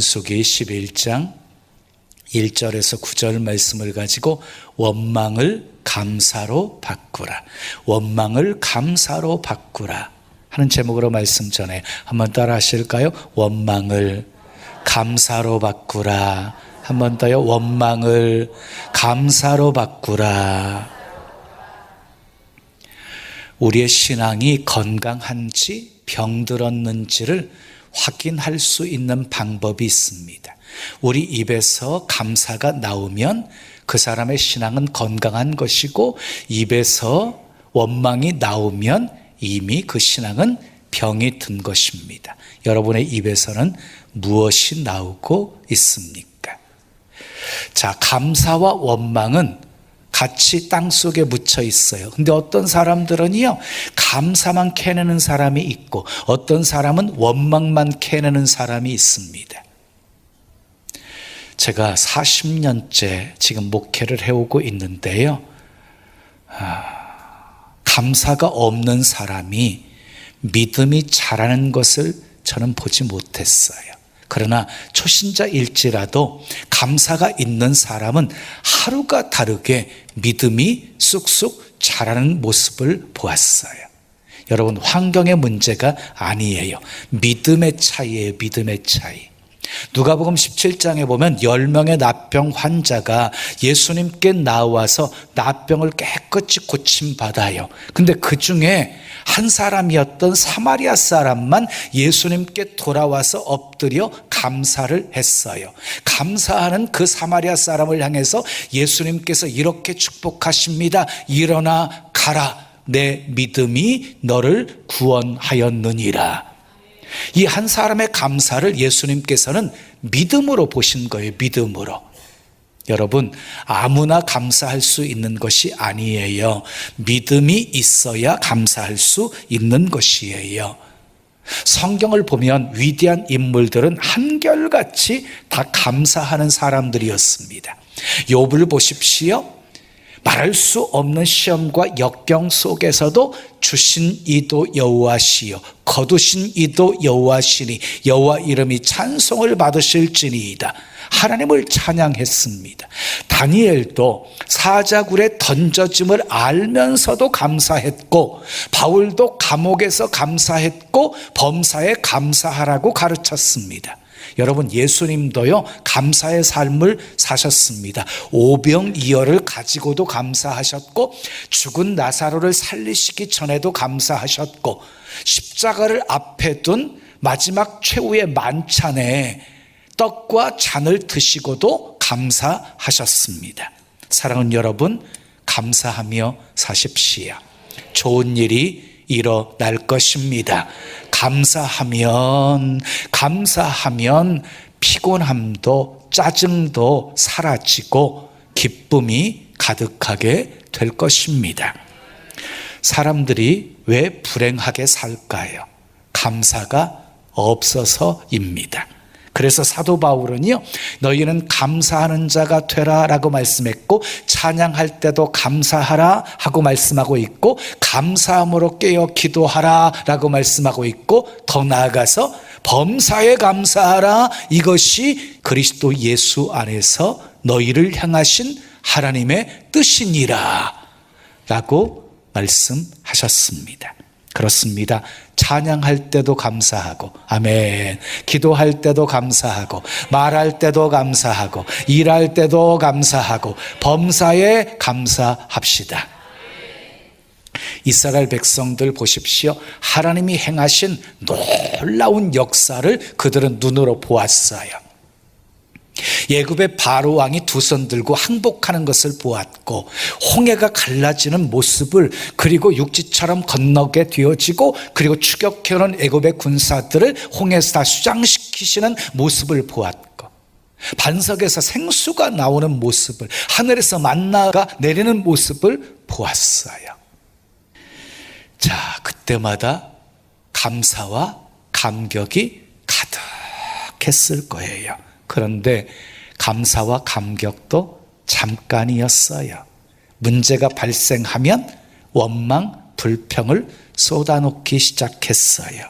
자, 민수기 11장 1절에서 9절 말씀을 가지고 원망을 감사로 바꾸라. 원망을 감사로 바꾸라. 하는 제목으로 말씀 전에 한번 따라 하실까요? 원망을 감사로 바꾸라. 한 번 더요. 원망을 감사로 바꾸라. 우리의 신앙이 건강한지 병들었는지를 확인할 수 있는 방법이 있습니다. 우리 입에서 감사가 나오면 그 사람의 신앙은 건강한 것이고 입에서 원망이 나오면 이미 그 신앙은 병이 든 것입니다. 여러분의 입에서는 무엇이 나오고 있습니까? 자, 감사와 원망은 같이 땅 속에 묻혀 있어요. 근데 어떤 사람들은요, 감사만 캐내는 사람이 있고, 어떤 사람은 원망만 캐내는 사람이 있습니다. 제가 40년째 지금 목회를 해오고 있는데요. 아, 감사가 없는 사람이 믿음이 자라는 것을 저는 보지 못했어요. 그러나 초신자일지라도 감사가 있는 사람은 하루가 다르게 믿음이 쑥쑥 자라는 모습을 보았어요. 여러분, 환경의 문제가 아니에요. 믿음의 차이예요, 믿음의 차이. 누가복음 17장에 보면 10명의 나병 환자가 예수님께 나와서 나병을 깨끗이 고침 받아요. 근데 그 중에 한 사람이었던 사마리아 사람만 예수님께 돌아와서 엎드려 감사를 했어요. 감사하는 그 사마리아 사람을 향해서 예수님께서 이렇게 축복하십니다. 일어나 가라. 내 믿음이 너를 구원하였느니라. 이 한 사람의 감사를 예수님께서는 믿음으로 보신 거예요. 믿음으로. 여러분, 아무나 감사할 수 있는 것이 아니에요. 믿음이 있어야 감사할 수 있는 것이에요. 성경을 보면 위대한 인물들은 한결같이 다 감사하는 사람들이었습니다. 욥을 보십시오. 말할 수 없는 시험과 역경 속에서도 주신 이도 여호와시요 거두신 이도 여호와시니 여호와 이름이 찬송을 받으실지니이다. 하나님을 찬양했습니다. 다니엘도 사자굴에 던져짐을 알면서도 감사했고 바울도 감옥에서 감사했고 범사에 감사하라고 가르쳤습니다. 여러분 예수님도요 감사의 삶을 사셨습니다. 오병이어를 가지고도 감사하셨고 죽은 나사로를 살리시기 전에도 감사하셨고 십자가를 앞에 둔 마지막 최후의 만찬에 떡과 잔을 드시고도 감사하셨습니다. 사랑하는 여러분 감사하며 사십시오. 좋은 일이 일어날 것입니다. 감사하면, 감사하면 피곤함도 짜증도 사라지고 기쁨이 가득하게 될 것입니다. 사람들이 왜 불행하게 살까요? 감사가 없어서입니다. 그래서 사도 바울은요, 너희는 감사하는 자가 되라 라고 말씀했고, 찬양할 때도 감사하라 하고 말씀하고 있고, 감사함으로 깨어 기도하라 라고 말씀하고 있고, 더 나아가서 범사에 감사하라 이것이 그리스도 예수 안에서 너희를 향하신 하나님의 뜻이니라 라고 말씀하셨습니다. 그렇습니다. 찬양할 때도 감사하고, 아멘. 기도할 때도 감사하고, 말할 때도 감사하고, 일할 때도 감사하고, 범사에 감사합시다. 이스라엘 백성들 보십시오. 하나님이 행하신 놀라운 역사를 그들은 눈으로 보았어요. 예굽의 바로 왕이 두 손 들고 항복하는 것을 보았고 홍해가 갈라지는 모습을 그리고 육지처럼 건너게 되어지고 그리고 추격해오는 애굽의 군사들을 홍해에서 다 수장시키시는 모습을 보았고 반석에서 생수가 나오는 모습을 하늘에서 만나가 내리는 모습을 보았어요. 자, 그때마다 감사와 감격이 가득했을 거예요. 그런데 감사와 감격도 잠깐이었어요. 문제가 발생하면 원망, 불평을 쏟아놓기 시작했어요.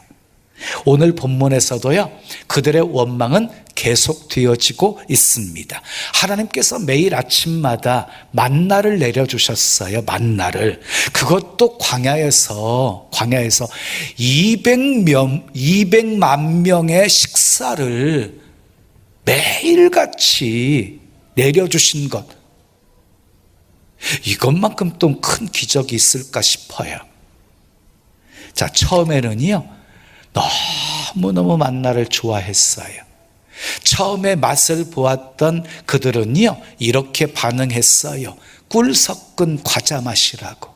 오늘 본문에서도요, 그들의 원망은 계속 되어지고 있습니다. 하나님께서 매일 아침마다 만나를 내려주셨어요. 만나를. 그것도 광야에서, 광야에서 200명, 200만 명의 식사를 매일같이 내려주신 것. 이것만큼 또 큰 기적이 있을까 싶어요. 자, 처음에는요, 너무너무 만나를 좋아했어요. 처음에 맛을 보았던 그들은요, 이렇게 반응했어요. 꿀 섞은 과자 맛이라고.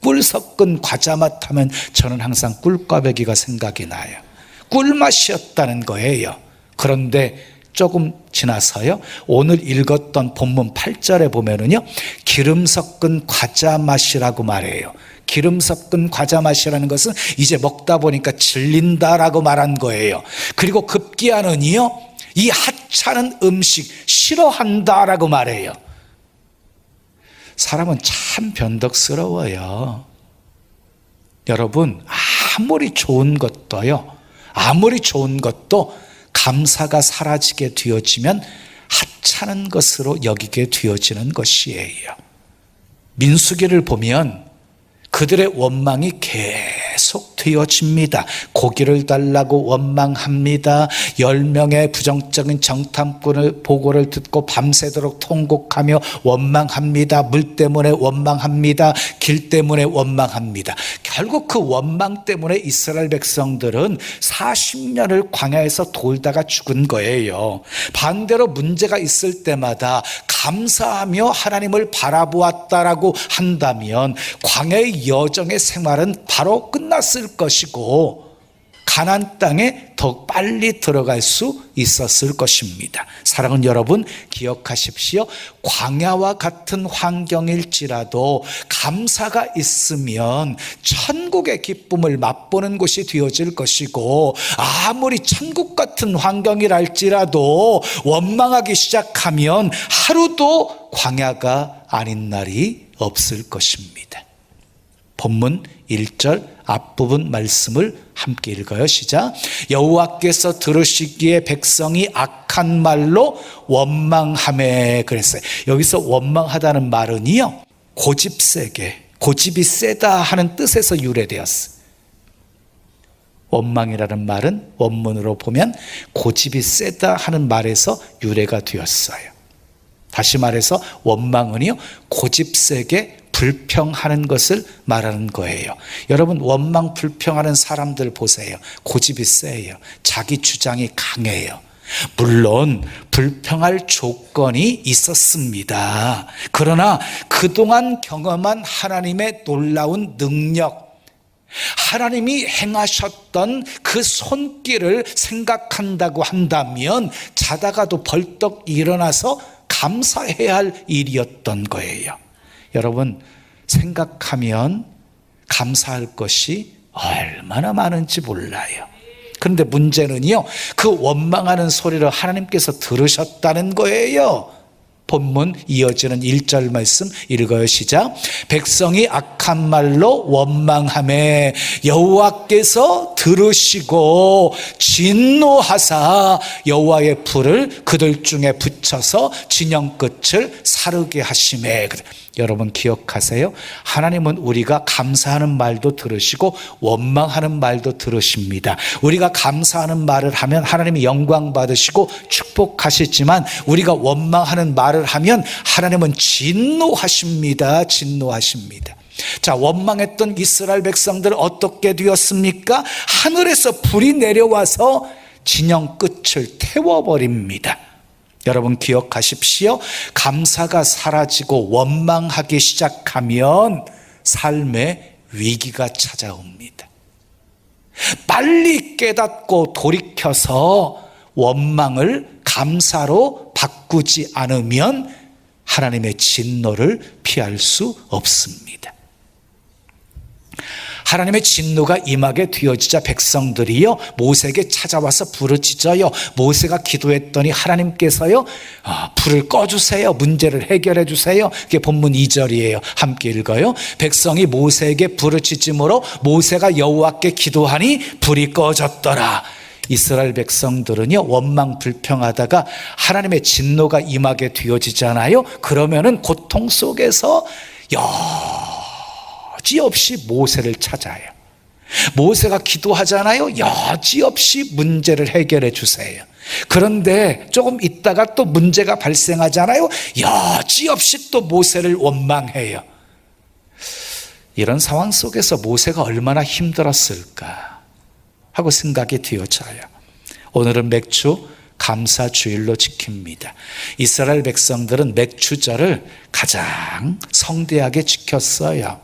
꿀 섞은 과자 맛 하면 저는 항상 꿀꽈배기가 생각이 나요. 꿀 맛이었다는 거예요. 그런데 조금 지나서요. 오늘 읽었던 본문 8절에 보면은요. 기름 섞은 과자 맛이라고 말해요. 기름 섞은 과자 맛이라는 것은 이제 먹다 보니까 질린다라고 말한 거예요. 그리고 급기야는요. 이 하찮은 음식 싫어한다라고 말해요. 사람은 참 변덕스러워요. 여러분, 아무리 좋은 것도요. 아무리 좋은 것도 감사가 사라지게 되어지면 하찮은 것으로 여기게 되어지는 것이에요. 민수기를 보면 그들의 원망이 계속 되어집니다. 고기를 달라고 원망합니다. 열 명의 부정적인 정탐꾼을 보고를 듣고 밤새도록 통곡하며 원망합니다. 물 때문에 원망합니다. 길 때문에 원망합니다. 결국 그 원망 때문에 이스라엘 백성들은 40년을 광야에서 돌다가 죽은 거예요. 반대로 문제가 있을 때마다 감사하며 하나님을 바라보았다라고 한다면 광야의 여정의 생활은 바로 끝났을 것이고 가난 땅에 더 빨리 들어갈 수 있었을 것입니다. 사랑하는 여러분 기억하십시오. 광야와 같은 환경일지라도 감사가 있으면 천국의 기쁨을 맛보는 곳이 되어질 것이고 아무리 천국 같은 환경이랄지라도 원망하기 시작하면 하루도 광야가 아닌 날이 없을 것입니다. 본문 1절 앞부분 말씀을 함께 읽어요. 시작. 여호와께서 들으시기에 백성이 악한 말로 원망함에 그랬어요. 여기서 원망하다는 말은요. 고집 세게, 고집이 세다 하는 뜻에서 유래되었어요. 원망이라는 말은 원문으로 보면 고집이 세다 하는 말에서 유래가 되었어요. 다시 말해서 원망은요, 고집 세게 불평하는 것을 말하는 거예요. 여러분, 원망 불평하는 사람들 보세요. 고집이 세요. 자기 주장이 강해요. 물론, 불평할 조건이 있었습니다. 그러나 그동안 경험한 하나님의 놀라운 능력, 하나님이 행하셨던 그 손길을 생각한다고 한다면 자다가도 벌떡 일어나서 감사해야 할 일이었던 거예요. 여러분, 생각하면 감사할 것이 얼마나 많은지 몰라요. 그런데 문제는요, 그 원망하는 소리를 하나님께서 들으셨다는 거예요. 본문 이어지는 1절 말씀 읽어요 시작 백성이 악한 말로 원망함에 여호와께서 들으시고 진노하사 여호와의 불을 그들 중에 붙여서 진영 끝을 사르게 하심에. 여러분 기억하세요? 하나님은 우리가 감사하는 말도 들으시고 원망하는 말도 들으십니다. 우리가 감사하는 말을 하면 하나님이 영광 받으시고 축 복하시지만 우리가 원망하는 말을 하면 하나님은 진노하십니다 진노하십니다 자, 원망했던 이스라엘 백성들 어떻게 되었습니까? 하늘에서 불이 내려와서 진영 끝을 태워버립니다. 여러분 기억하십시오. 감사가 사라지고 원망하기 시작하면 삶에 위기가 찾아옵니다. 빨리 깨닫고 돌이켜서 원망을 감사로 바꾸지 않으면 하나님의 진노를 피할 수 없습니다. 하나님의 진노가 임하게 되어지자 백성들이요 모세에게 찾아와서 부르짖어요. 모세가 기도했더니 하나님께서요 아, 불을 꺼주세요. 문제를 해결해 주세요. 그게 본문 2절이에요. 함께 읽어요. 백성이 모세에게 부르짖음으로 모세가 여호와께 기도하니 불이 꺼졌더라 이스라엘 백성들은요 원망 불평하다가 하나님의 진노가 임하게 되어지잖아요. 그러면은 고통 속에서 여지없이 모세를 찾아요. 모세가 기도하잖아요. 여지없이 문제를 해결해 주세요. 그런데 조금 있다가 또 문제가 발생하잖아요. 여지없이 또 모세를 원망해요. 이런 상황 속에서 모세가 얼마나 힘들었을까 하고 생각이 되어져요. 오늘은 맥주 감사 주일로 지킵니다. 이스라엘 백성들은 맥주절을 가장 성대하게 지켰어요.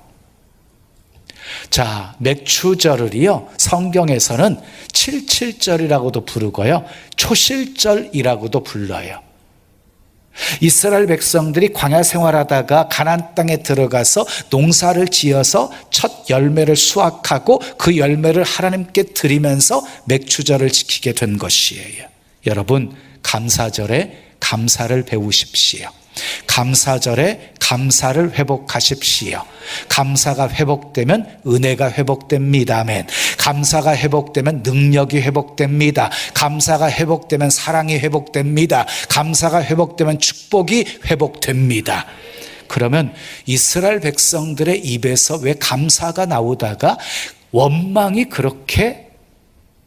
자, 맥주절을요, 성경에서는 칠칠절이라고도 부르고요, 초실절이라고도 불러요. 이스라엘 백성들이 광야 생활하다가 가나안 땅에 들어가서 농사를 지어서 첫 열매를 수확하고 그 열매를 하나님께 드리면서 맥주절을 지키게 된 것이에요. 여러분 감사절에 감사를 배우십시오. 감사절에 감사를 회복하십시오. 감사가 회복되면 은혜가 회복됩니다. 아멘. 감사가 회복되면 능력이 회복됩니다. 감사가 회복되면 사랑이 회복됩니다. 감사가 회복되면 축복이 회복됩니다. 그러면 이스라엘 백성들의 입에서 왜 감사가 나오다가 원망이 그렇게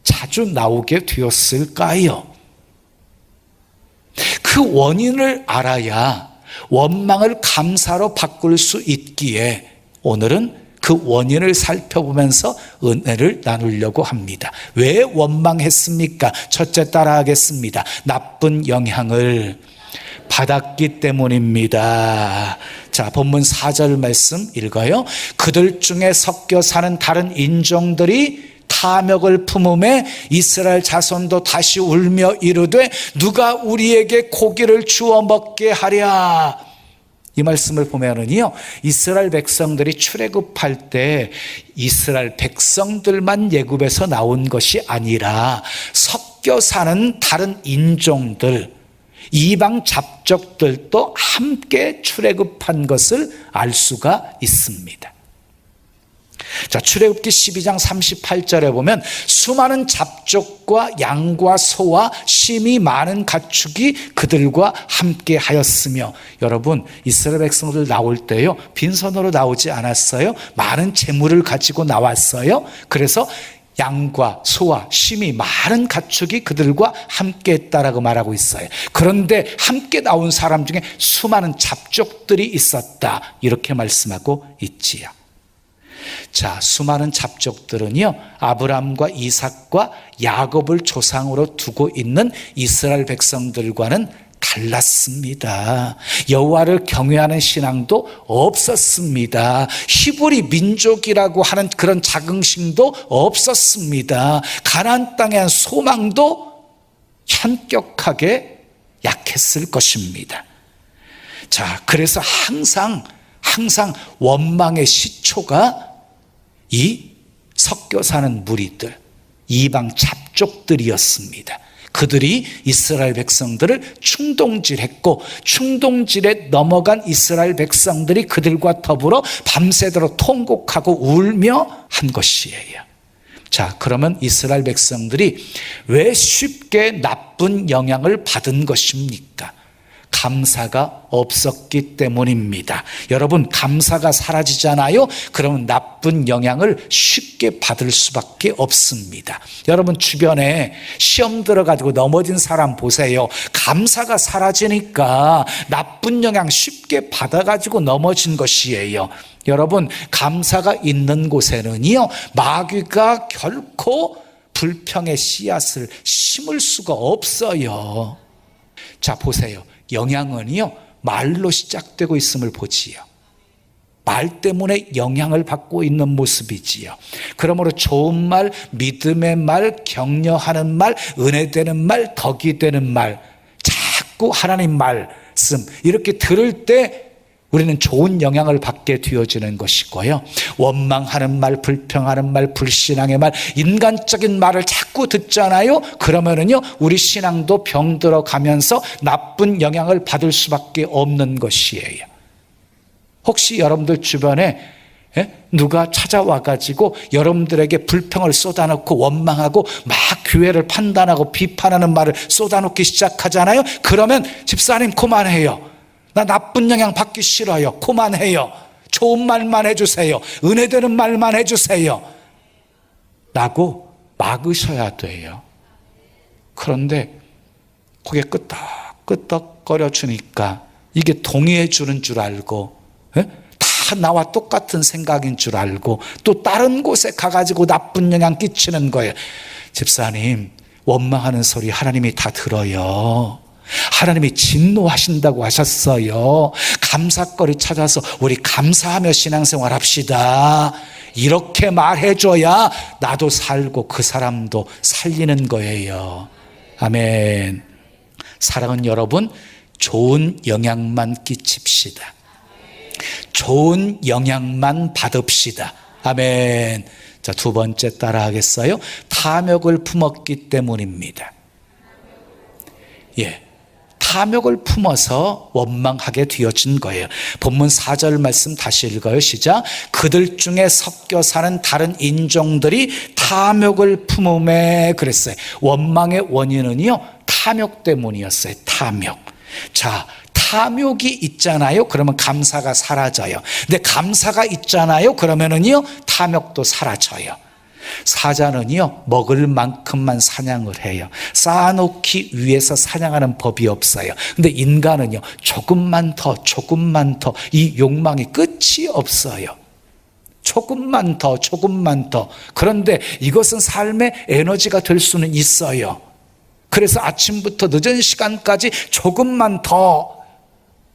자주 나오게 되었을까요? 그 원인을 알아야 원망을 감사로 바꿀 수 있기에 오늘은 그 원인을 살펴보면서 은혜를 나누려고 합니다. 왜 원망했습니까? 첫째 따라하겠습니다. 나쁜 영향을 받았기 때문입니다. 자, 본문 4절 말씀 읽어요. 그들 중에 섞여 사는 다른 인종들이 탐욕을 품음에 이스라엘 자손도 다시 울며 이르되 누가 우리에게 고기를 주워 먹게 하랴 이 말씀을 보면은요 이스라엘 백성들이 출애굽할 때 이스라엘 백성들만 예굽에서 나온 것이 아니라 섞여 사는 다른 인종들 이방 잡족들도 함께 출애굽한 것을 알 수가 있습니다. 자, 출애굽기 12장 38절에 보면 수많은 잡족과 양과 소와 심이 많은 가축이 그들과 함께 하였으며 여러분 이스라엘 백성들 나올 때요 빈손으로 나오지 않았어요. 많은 재물을 가지고 나왔어요. 그래서 양과 소와 심이 많은 가축이 그들과 함께 했다라고 말하고 있어요. 그런데 함께 나온 사람 중에 수많은 잡족들이 있었다. 이렇게 말씀하고 있지요. 자, 수많은 잡족들은요, 아브람과 이삭과 야곱을 조상으로 두고 있는 이스라엘 백성들과는 달랐습니다. 여호와를 경외하는 신앙도 없었습니다. 히브리 민족이라고 하는 그런 자긍심도 없었습니다. 가나안 땅에 한 소망도 현격하게 약했을 것입니다. 자, 그래서 항상 항상 원망의 시초가 이 섞여 사는 무리들, 이방 잡족들이었습니다. 그들이 이스라엘 백성들을 충동질했고 충동질에 넘어간 이스라엘 백성들이 그들과 더불어 밤새도록 통곡하고 울며 한 것이에요. 자, 그러면 이스라엘 백성들이 왜 쉽게 나쁜 영향을 받은 것입니까? 감사가 없었기 때문입니다. 여러분, 감사가 사라지잖아요? 그러면 나쁜 영향을 쉽게 받을 수밖에 없습니다. 여러분, 주변에 시험 들어가지고 넘어진 사람 보세요. 감사가 사라지니까 나쁜 영향 쉽게 받아가지고 넘어진 것이에요. 여러분, 감사가 있는 곳에는요, 마귀가 결코 불평의 씨앗을 심을 수가 없어요. 자, 보세요. 영향은요, 말로 시작되고 있음을 보지요. 말 때문에 영향을 받고 있는 모습이지요. 그러므로 좋은 말, 믿음의 말, 격려하는 말, 은혜 되는 말, 덕이 되는 말, 자꾸 하나님 말씀, 이렇게 들을 때 우리는 좋은 영향을 받게 되어지는 것이고요. 원망하는 말, 불평하는 말, 불신앙의 말, 인간적인 말을 자꾸 듣잖아요. 그러면은요, 우리 신앙도 병들어 가면서 나쁜 영향을 받을 수밖에 없는 것이에요. 혹시 여러분들 주변에 예? 누가 찾아와 가지고 여러분들에게 불평을 쏟아놓고 원망하고 막 교회를 판단하고 비판하는 말을 쏟아놓기 시작하잖아요. 그러면 집사님 그만해요. 나 나쁜 영향 받기 싫어요. 그만해요. 좋은 말만 해주세요. 은혜 되는 말만 해주세요. 라고 막으셔야 돼요. 그런데 고개 끄덕끄덕거려 주니까 이게 동의해 주는 줄 알고 예? 다 나와 똑같은 생각인 줄 알고 또 다른 곳에 가가지고 나쁜 영향 끼치는 거예요. 집사님 원망하는 소리 하나님이 다 들어요. 하나님이 진노하신다고 하셨어요. 감사거리 찾아서 우리 감사하며 신앙생활 합시다. 이렇게 말해줘야 나도 살고 그 사람도 살리는 거예요. 아멘. 사랑은 여러분, 좋은 영향만 끼칩시다. 좋은 영향만 받읍시다. 아멘. 자, 두 번째 따라 하겠어요? 탐욕을 품었기 때문입니다. 예. 탐욕을 품어서 원망하게 되어진 거예요. 본문 4절 말씀 다시 읽어요. 시작. 그들 중에 섞여 사는 다른 인종들이 탐욕을 품음에 그랬어요. 원망의 원인은요, 탐욕 때문이었어요. 탐욕. 자, 탐욕이 있잖아요. 그러면 감사가 사라져요. 근데 감사가 있잖아요. 그러면은요, 탐욕도 사라져요. 사자는요, 먹을 만큼만 사냥을 해요. 쌓아놓기 위해서 사냥하는 법이 없어요. 근데 인간은요, 조금만 더, 조금만 더, 이 욕망이 끝이 없어요. 조금만 더, 조금만 더. 그런데 이것은 삶의 에너지가 될 수는 있어요. 그래서 아침부터 늦은 시간까지 조금만 더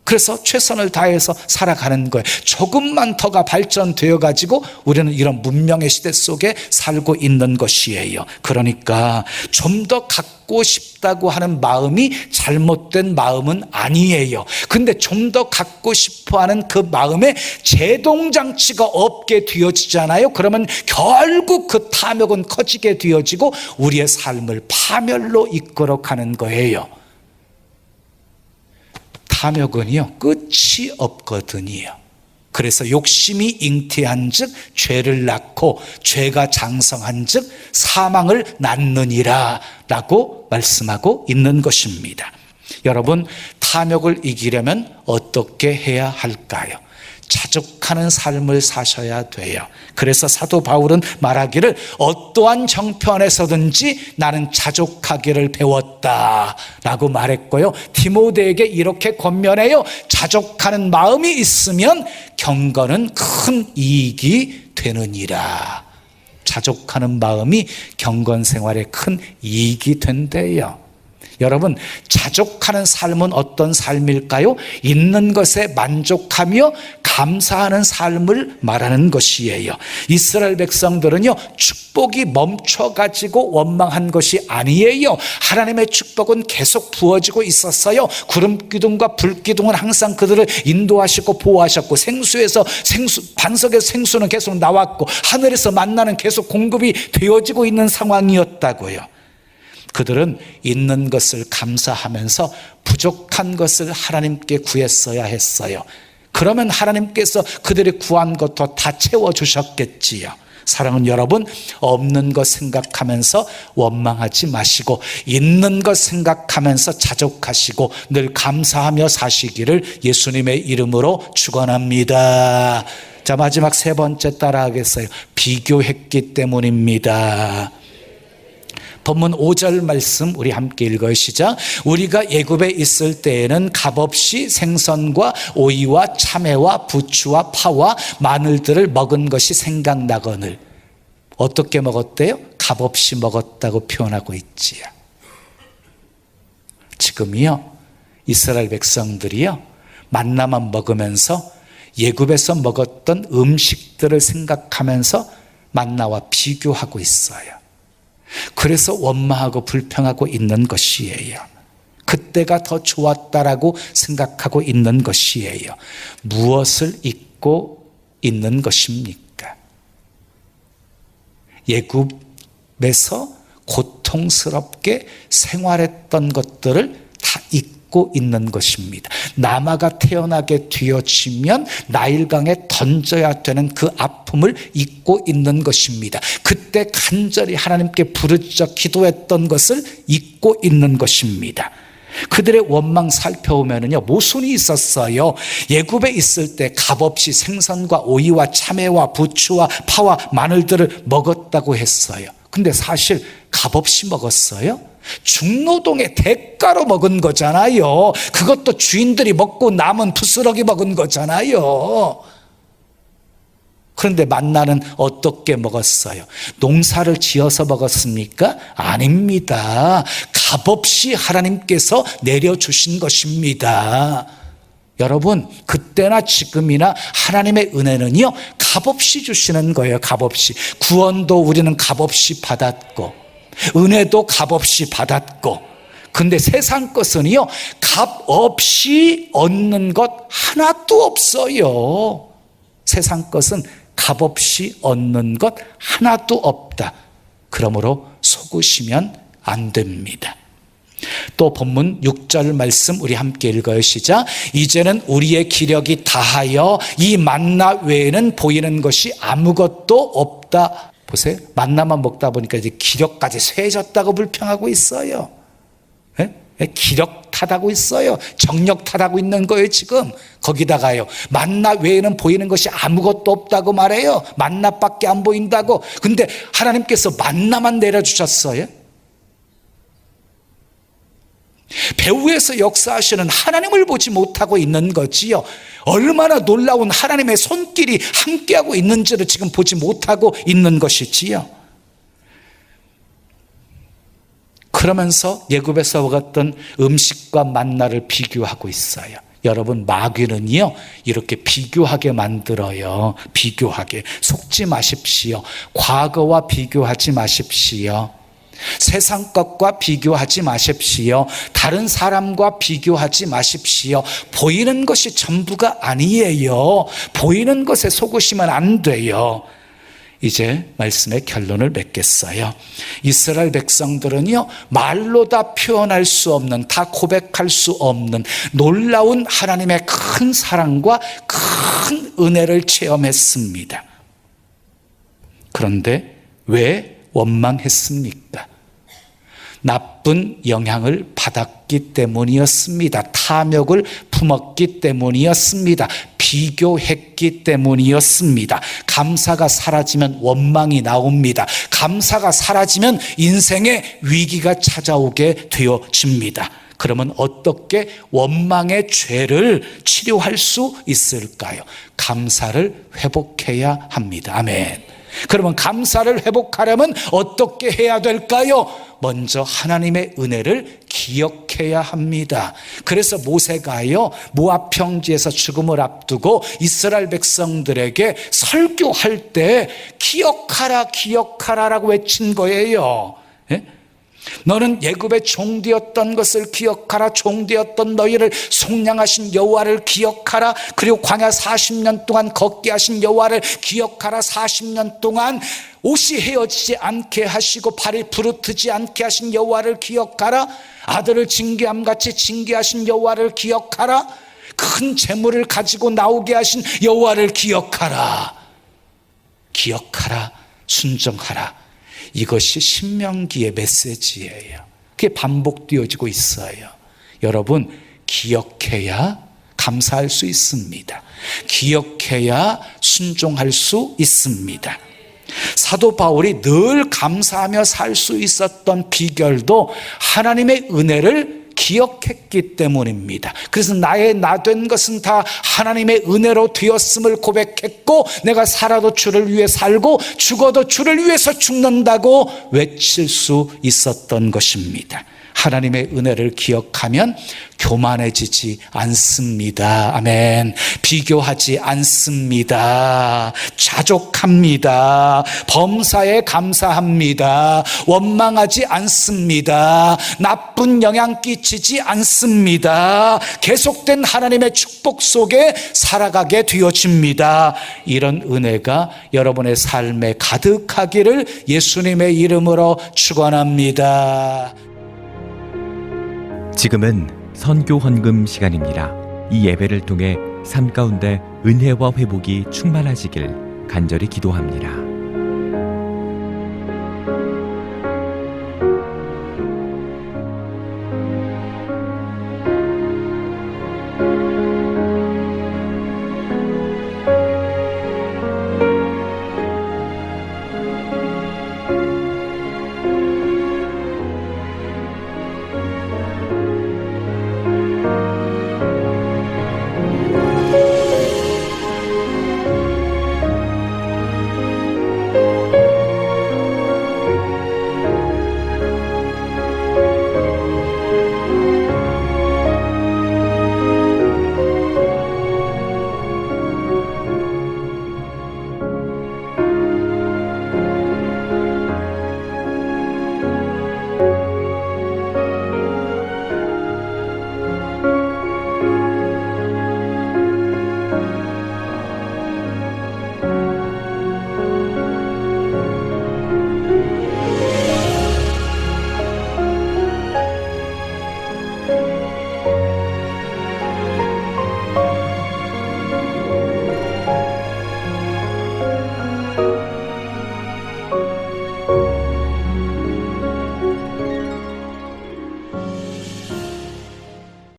그래서 최선을 다해서 살아가는 거예요. 조금만 더가 발전되어 가지고 우리는 이런 문명의 시대 속에 살고 있는 것이에요. 그러니까 좀 더 갖고 싶다고 하는 마음이 잘못된 마음은 아니에요. 근데 좀 더 갖고 싶어 하는 그 마음에 제동장치가 없게 되어지잖아요. 그러면 결국 그 탐욕은 커지게 되어지고 우리의 삶을 파멸로 이끌어 가는 거예요. 탐욕은요, 끝이 없거든요. 그래서 욕심이 잉태한 즉 죄를 낳고 죄가 장성한 즉 사망을 낳느니라 라고 말씀하고 있는 것입니다. 여러분, 탐욕을 이기려면 어떻게 해야 할까요? 자족하는 삶을 사셔야 돼요. 그래서 사도 바울은 말하기를 어떠한 정편에서든지 나는 자족하기를 배웠다. 라고 말했고요. 디모데에게 이렇게 권면해요. 자족하는 마음이 있으면 경건은 큰 이익이 되느니라. 자족하는 마음이 경건 생활에 큰 이익이 된대요. 여러분, 자족하는 삶은 어떤 삶일까요? 있는 것에 만족하며 감사하는 삶을 말하는 것이에요. 이스라엘 백성들은요, 축복이 멈춰가지고 원망한 것이 아니에요. 하나님의 축복은 계속 부어지고 있었어요. 구름 기둥과 불 기둥은 항상 그들을 인도하시고 보호하셨고, 생수에서 생수, 반석에서 생수는 계속 나왔고, 하늘에서 만나는 계속 공급이 되어지고 있는 상황이었다고요. 그들은 있는 것을 감사하면서 부족한 것을 하나님께 구했어야 했어요. 그러면 하나님께서 그들이 구한 것도 다 채워주셨겠지요. 사랑은 여러분, 없는 것 생각하면서 원망하지 마시고, 있는 것 생각하면서 자족하시고, 늘 감사하며 사시기를 예수님의 이름으로 축원합니다. 자, 마지막 세 번째 따라 하겠어요. 비교했기 때문입니다. 본문 5절 말씀 우리 함께 읽어요. 시작. 우리가 예굽에 있을 때에는 값없이 생선과 오이와 참외와 부추와 파와 마늘들을 먹은 것이 생각나거늘 어떻게 먹었대요? 값없이 먹었다고 표현하고 있지요. 지금이요. 이스라엘 백성들이요. 만나만 먹으면서 예굽에서 먹었던 음식들을 생각하면서 만나와 비교하고 있어요. 그래서 원망하고 불평하고 있는 것이에요. 그때가 더 좋았다라고 생각하고 있는 것이에요. 무엇을 잊고 있는 것입니까? 예굽에서 고통스럽게 생활했던 것들을 다 잊고 있는 것입니다. 남아가 태어나게 되어지면 나일강에 던져야 되는 그 아픔을 잊고 있는 것입니다. 그때 간절히 하나님께 부르짖어 기도했던 것을 잊고 있는 것입니다. 그들의 원망 살펴보면요 모순이 있었어요. 예굽에 있을 때 값없이 생선과 오이와 참외와 부추와 파와 마늘들을 먹었다고 했어요. 근데 사실 값없이 먹었어요. 중노동의 대가로 먹은 거잖아요. 그것도 주인들이 먹고 남은 부스러기 먹은 거잖아요. 그런데 만나는 어떻게 먹었어요? 농사를 지어서 먹었습니까? 아닙니다. 값없이 하나님께서 내려주신 것입니다. 여러분, 그때나 지금이나 하나님의 은혜는요, 값없이 주시는 거예요, 값없이. 구원도 우리는 값없이 받았고, 은혜도 값없이 받았고, 근데 세상 것은요, 값 없이 얻는 것 하나도 없어요. 세상 것은 값 없이 얻는 것 하나도 없다. 그러므로 속으시면 안 됩니다. 또 본문 6절 말씀 우리 함께 읽어요. 시작. 이제는 우리의 기력이 다하여 이 만나 외에는 보이는 것이 아무것도 없다. 보세요. 만나만 먹다 보니까 이제 기력까지 쇠졌다고 불평하고 있어요. 예? 기력 탓하고 있어요. 정력 탓하고 있는 거예요, 지금. 거기다가요. 만나 외에는 보이는 것이 아무것도 없다고 말해요. 만나밖에 안 보인다고. 근데 하나님께서 만나만 내려주셨어요. 배후에서 역사하시는 하나님을 보지 못하고 있는 거지요. 얼마나 놀라운 하나님의 손길이 함께하고 있는지를 지금 보지 못하고 있는 것이지요. 그러면서 예굽에서 먹었던 음식과 만나를 비교하고 있어요. 여러분 마귀는요 이렇게 비교하게 만들어요. 비교하게 속지 마십시오. 과거와 비교하지 마십시오. 세상 것과 비교하지 마십시오. 다른 사람과 비교하지 마십시오. 보이는 것이 전부가 아니에요. 보이는 것에 속으시면 안 돼요. 이제 말씀의 결론을 맺겠어요. 이스라엘 백성들은요, 말로 다 표현할 수 없는, 다 고백할 수 없는 놀라운 하나님의 큰 사랑과 큰 은혜를 체험했습니다. 그런데 왜 원망했습니까? 나쁜 영향을 받았기 때문이었습니다. 탐욕을 품었기 때문이었습니다. 비교했기 때문이었습니다. 감사가 사라지면 원망이 나옵니다. 감사가 사라지면 인생의 위기가 찾아오게 되어집니다. 그러면 어떻게 원망의 죄를 치료할 수 있을까요? 감사를 회복해야 합니다. 아멘. 그러면 감사를 회복하려면 어떻게 해야 될까요? 먼저 하나님의 은혜를 기억해야 합니다. 그래서 모세가요, 모압 평지에서 죽음을 앞두고 이스라엘 백성들에게 설교할 때 기억하라, 기억하라라고 외친 거예요. 예? 너는 예굽의 종되었던 것을 기억하라. 종되었던 너희를 속량하신 여호와를 기억하라. 그리고 광야 40년 동안 걷게 하신 여호와를 기억하라. 40년 동안 옷이 헤어지지 않게 하시고 발이 부르트지 않게 하신 여호와를 기억하라. 아들을 징계함 같이 징계하신 여호와를 기억하라. 큰 재물을 가지고 나오게 하신 여호와를 기억하라. 기억하라. 순정하라 이것이 신명기의 메시지예요. 그게 반복되어지고 있어요. 여러분, 기억해야 감사할 수 있습니다. 기억해야 순종할 수 있습니다. 사도 바울이 늘 감사하며 살 수 있었던 비결도 하나님의 은혜를 기억했기 때문입니다. 그래서 나의 나 된 것은 다 하나님의 은혜로 되었음을 고백했고 내가 살아도 주를 위해 살고 죽어도 주를 위해서 죽는다고 외칠 수 있었던 것입니다. 하나님의 은혜를 기억하면 교만해지지 않습니다. 아멘. 비교하지 않습니다. 자족합니다. 범사에 감사합니다. 원망하지 않습니다. 나쁜 영향 끼치지 않습니다. 계속된 하나님의 축복 속에 살아가게 되어집니다. 이런 은혜가 여러분의 삶에 가득하기를 예수님의 이름으로 축원합니다. 지금은 선교 헌금 시간입니다. 이 예배를 통해 삶 가운데 은혜와 회복이 충만하시길 간절히 기도합니다.